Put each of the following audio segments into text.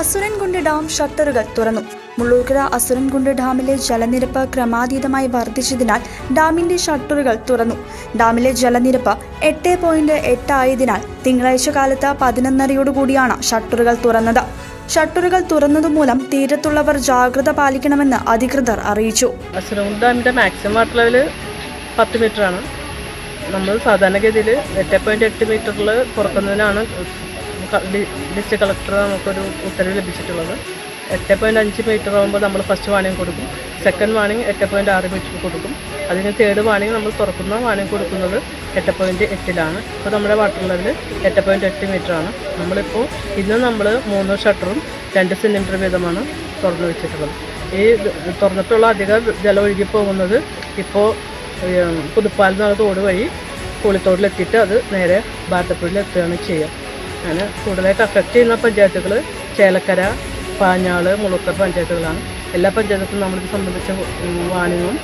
Asurankund dam ഷട്ടറുകൾ തുറന്നു. മുള്ളൂർക്കര അസുരൻകുണ്ട് ഡാമിലെ ജലനിരപ്പ് ക്രമാതീതമായി വർദ്ധിച്ചതിനാൽ ഡാമിന്റെ ഷട്ടറുകൾ തുറന്നു. ഡാമിലെ ജലനിരപ്പ് എട്ട് പോയിന്റ് എട്ടായതിനാൽ തിങ്കളാഴ്ച കാലത്ത് പതിനൊന്നരയോടുകൂടിയാണ് ഷട്ടറുകൾ തുറന്നത്. ഷട്ടറുകൾ തുറന്നതുമൂലം തീരത്തുള്ളവർ ജാഗ്രത പാലിക്കണമെന്ന് അധികൃതർ അറിയിച്ചു. അസുരകുണ്ട് ഡാമിന്റെ മാക്സിമം വാട്ടർ ലെവൽ പത്ത് മീറ്ററാണ് നമ്മൾ സാധാരണഗതിയിൽ എട്ട് പോയിന്റ് എട്ട് മീറ്ററിൽ തുറക്കുന്നതിനാണ് ഡിസ്ട്രിക്ട് കളക്ടർ നമുക്കൊരു ഉത്തരവ് ലഭിച്ചിട്ടുള്ളത്. എട്ട് പോയിന്റ് അഞ്ച് മീറ്റർ ആകുമ്പോൾ നമ്മൾ ഫസ്റ്റ് വാണിംഗ് കൊടുക്കും. സെക്കൻഡ് വാണിംഗ് എട്ട് പോയിന്റ് ആറ് മീറ്റർ കൊടുക്കും. അതിന് തേർഡ് വാണിംഗ് നമ്മൾ തുറക്കുന്ന വാണിംഗ് കൊടുക്കുന്നത് എട്ട് പോയിന്റ് എട്ടിലാണ്. ഇപ്പോൾ നമ്മുടെ വാട്ടർ ലെവൽ എട്ട് പോയിന്റ് എട്ട് മീറ്ററാണ് നമ്മളിപ്പോൾ ഇന്ന് നമ്മൾ മൂന്ന് ഷട്ടറും രണ്ട് സെന്റിമീറ്റർ വീതമാണ് തുറന്നു വെച്ചിട്ടുള്ളത്. ഈ തുറന്നിട്ടുള്ള അധിക ജലം ഒഴുകി പോകുന്നത് ഇപ്പോൾ പുതുപ്പാൽ എന്ന തോട് വഴി പുളിത്തോടിലെത്തിയിട്ട് അത് നേരെ ഭാരതപ്പുഴയിൽ എത്തുകയാണ് ചെയ്യുക. അങ്ങനെ കൂടുതലായിട്ട് അഫക്റ്റ് ചെയ്യുന്ന പഞ്ചായത്തുകൾ ചേലക്കര പാഞ്ഞാൾ മുളുക്കർ പഞ്ചായത്തുകളാണ്. എല്ലാ പഞ്ചായത്തും നമ്മളിത് സംബന്ധിച്ച വാണിങ്ങും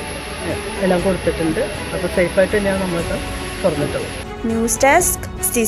എല്ലാം കൊടുത്തിട്ടുണ്ട്. അപ്പോൾ സേഫായിട്ട് തന്നെയാണ് നമ്മൾക്ക് തുറന്നിട്ടുള്ളത്. News desk C